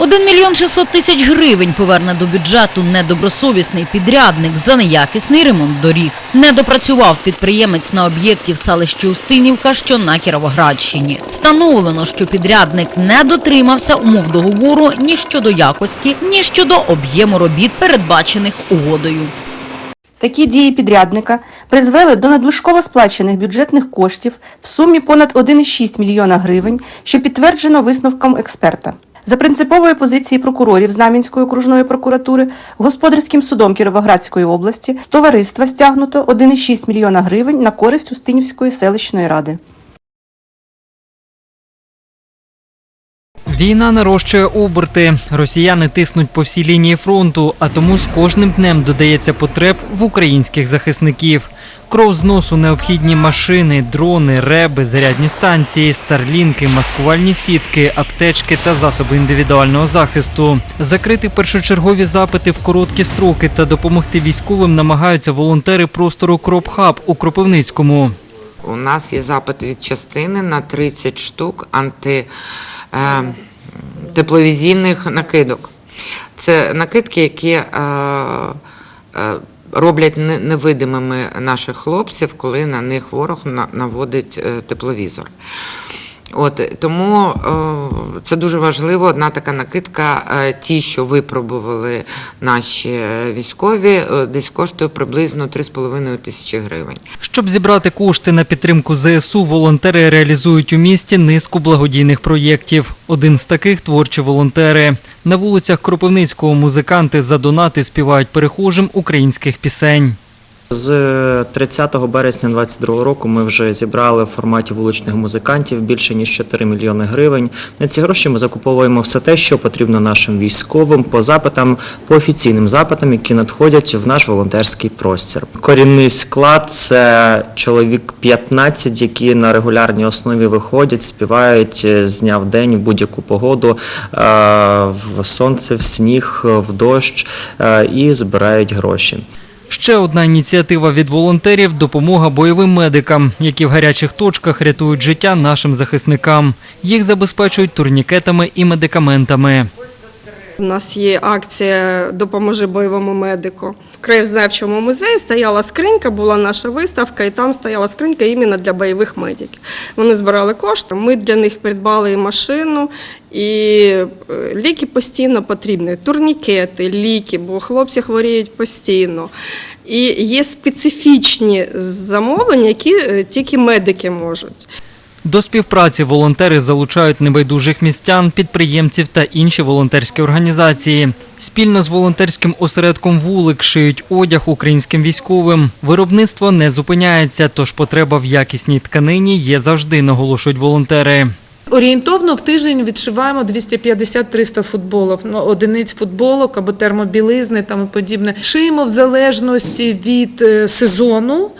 1 мільйон 600 тисяч гривень поверне до бюджету недобросовісний підрядник за неякісний ремонт доріг. Не допрацював підприємець на об'єкті в селищі Устинівка, що на Кіровоградщині. Встановлено, що підрядник не дотримався умов договору ні щодо якості, ні щодо об'єму робіт, передбачених угодою. Такі дії підрядника призвели до надлишково сплачених бюджетних коштів в сумі понад 1,6 мільйона гривень, що підтверджено висновком експерта. За принципової позиції прокурорів Знам'янської окружної прокуратури господарським судом Кіровоградської області з товариства стягнуто 1,6 мільйона гривень на користь Устинівської селищної ради. Війна нарощує оберти. Росіяни тиснуть по всій лінії фронту, а тому з кожним днем додається потреб в українських захисників. Кров з носу необхідні машини, дрони, реби, зарядні станції, старлінки, маскувальні сітки, аптечки та засоби індивідуального захисту. Закрити першочергові запити в короткі строки та допомогти військовим намагаються волонтери простору Кропхаб у Кропивницькому. У нас є запит від частини на 30 штук анти, е, накидок. Це накидки, які е, е, роблять невидимими наших хлопців, коли на них ворог наводить е, тепловізор. От тому е, це дуже важливо. Одна така накидка, е, ті, що випробували наші е, військові, десь коштує приблизно 3,5 тисячі гривень. Щоб зібрати кошти на підтримку ЗСУ, волонтери реалізують у місті низку благодійних проєктів. Один з таких творчі волонтери. На вулицях Кропивницького музиканти за донати співають перехожим українських пісень. З 30 березня 2022 року ми вже зібрали в форматі вуличних музикантів більше ніж 4 мільйони гривень. На ці гроші ми закуповуємо все те, що потрібно нашим військовим по запитам, по офіційним запитам, які надходять в наш волонтерський простір. Корінний склад це чоловік 15, які на регулярній основі виходять, співають е, з дня в день в будь-яку погоду, е, в сонце, в сніг, в дощ е, і збирають гроші. Ще одна ініціатива від волонтерів допомога бойовим медикам, які в гарячих точках рятують життя нашим захисникам. Їх забезпечують турнікетами і медикаментами. У нас є акція Допоможи бойовому медику. В краєзнавчому музеї стояла скринька, була наша виставка, і там стояла скринька іменно для бойових медиків. Вони збирали кошти. Ми для них придбали і машину, і е, ліки постійно потрібні, турнікети, ліки, бо хлопці хворіють постійно. І є специфічні замовлення, які е, тільки медики можуть. До співпраці волонтери залучають небайдужих містян, підприємців та інші волонтерські організації. Спільно з волонтерським осередком вулик шиють одяг українським військовим. Виробництво не зупиняється, тож потреба в якісній тканині є завжди, наголошують волонтери. Орієнтовно в тиждень відшиваємо 250-300 футболок, ну, одиниць футболок або термобілизни там і подібне. Шиємо в залежності від е, сезону.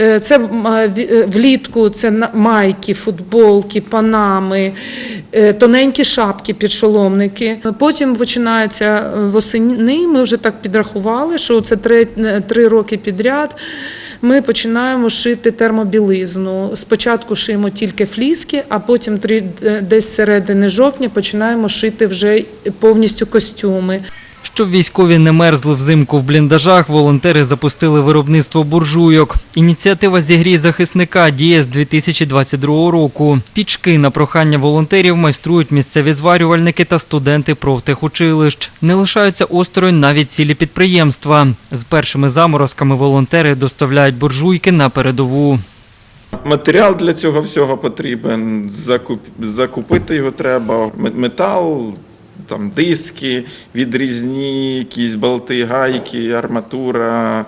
Е, Це е, влітку це майки, футболки, панами, тоненькі шапки, підшоломники. Потім починається восени. Ми вже так підрахували, що це три роки підряд. Ми починаємо шити термобілизну. Спочатку шиємо тільки фліски, а потім е, десь середини жовтня починаємо шити вже повністю костюми. Щоб військові не мерзли взимку в бліндажах, волонтери запустили виробництво буржуйок. Ініціатива «Зігрій захисника» діє з 2022 року. Пічки на прохання волонтерів майструють місцеві зварювальники та студенти профтехучилищ. Не лишаються осторонь навіть цілі підприємства. З першими заморозками волонтери доставляють буржуйки на передову. Матеріал для цього всього потрібен, закуп, закупити його треба, ме- метал, там диски, відрізні, якісь болти, гайки, арматура,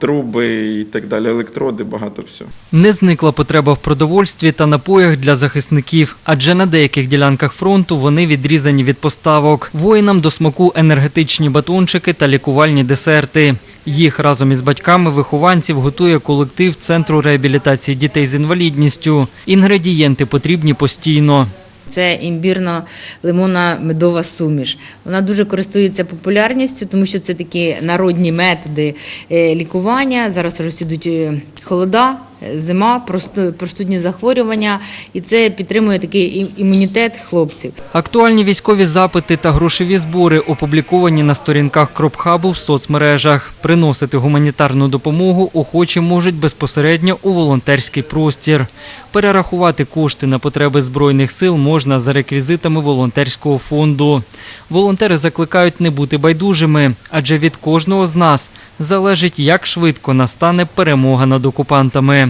труби і так далі, електроди, багато всього. Не зникла потреба в продовольстві та напоях для захисників, адже на деяких ділянках фронту вони відрізані від поставок. Воїнам до смаку енергетичні батончики та лікувальні десерти. Їх разом із батьками вихованців готує колектив Центру реабілітації дітей з інвалідністю. Інгредієнти потрібні постійно. Це імбірно лимонна медова суміш. Вона дуже користується популярністю, тому що це такі народні методи е, лікування. Зараз розсідуть холода, е, зима, просту- простудні захворювання, і це підтримує такий ім- імунітет хлопців. Актуальні військові запити та грошові збори опубліковані на сторінках Кропхабу в соцмережах. Приносити гуманітарну допомогу охочі можуть безпосередньо у волонтерський простір. Перерахувати кошти на потреби збройних сил можна за реквізитами волонтерського фонду. Волонтери закликають не бути байдужими, адже від кожного з нас залежить, як швидко настане перемога над окупантами.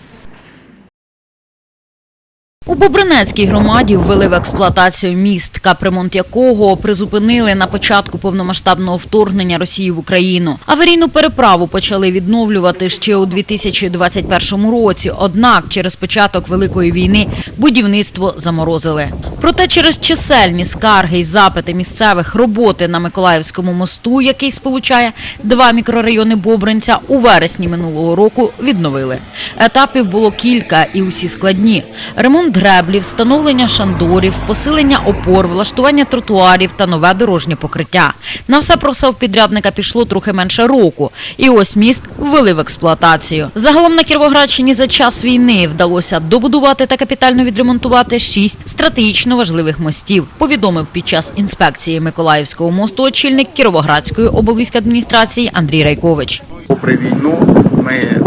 У Бобринецькій громаді ввели в експлуатацію міст, капремонт якого призупинили на початку повномасштабного вторгнення Росії в Україну. Аварійну переправу почали відновлювати ще у 2021 році. Однак через початок великої війни будівництво заморозили. Проте через чисельні скарги й запити місцевих роботи на Миколаївському мосту, який сполучає два мікрорайони Бобринця, у вересні минулого року відновили. Етапів було кілька і усі складні. Ремонт греблів, встановлення шандорів, посилення опор, влаштування тротуарів та нове дорожнє покриття. На все про все підрядника пішло трохи менше року. І ось міст ввели в експлуатацію. Загалом на Кіровоградщині за час війни вдалося добудувати та капітально відремонтувати шість стратегічно важливих мостів. Повідомив під час інспекції Миколаївського мосту очільник Кіровоградської облвійськадміністрації Андрій Райкович. Попри війну ми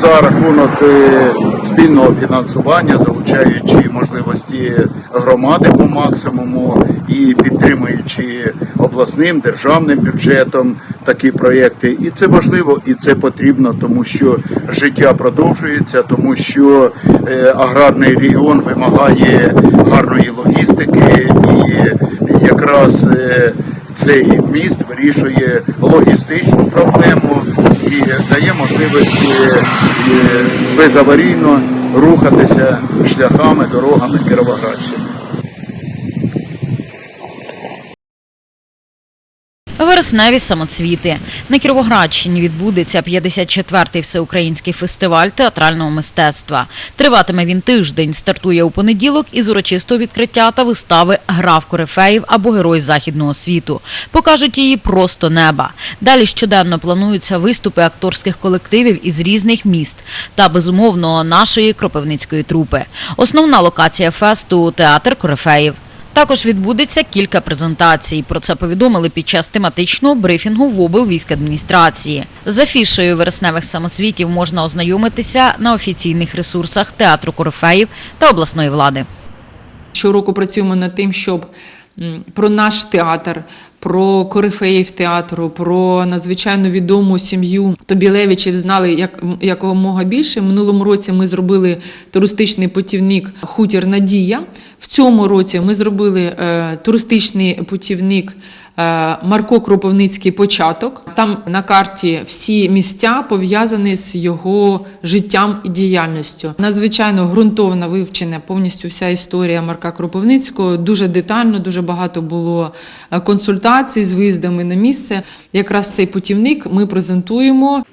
за рахунок е, спільного фінансування, залучаючи можливості громади по максимуму і підтримуючи обласним державним бюджетом такі проєкти. І це важливо, і це потрібно, тому що життя продовжується, тому що е, аграрний регіон вимагає гарної логістики і якраз. Цей міст вирішує логістичну проблему і дає можливість е, безаварійно рухатися шляхами, дорогами Кіровоградщини. Вересневі самоцвіти. На Кіровоградщині відбудеться 54-й всеукраїнський фестиваль театрального мистецтва. Триватиме він тиждень, стартує у понеділок із урочистого відкриття та вистави «Гра в корифеїв» або «Герой західного світу». Покажуть її просто неба. Далі щоденно плануються виступи акторських колективів із різних міст та, безумовно, нашої кропивницької трупи. Основна локація фесту – театр корифеїв. Також відбудеться кілька презентацій. Про це повідомили під час тематичного брифінгу в облвійськадміністрації. З афішею вересневих самосвітів можна ознайомитися на офіційних ресурсах театру Корифеїв та обласної влади. Щороку працюємо над тим, щоб про наш театр, про корифеїв театру, про надзвичайно відому сім'ю Тобілевичів знали як, якомога більше. Минулому році ми зробили туристичний путівник Хутір Надія. В цьому році ми зробили е, туристичний путівник е, Марко Кропивницький початок. Там на карті всі місця пов'язані з його життям і діяльністю. Надзвичайно ґрунтовно вивчена повністю вся історія Марка Кропивницького. Дуже детально, дуже багато було е, консультацій з виїздами на місце. Якраз цей путівник ми презентуємо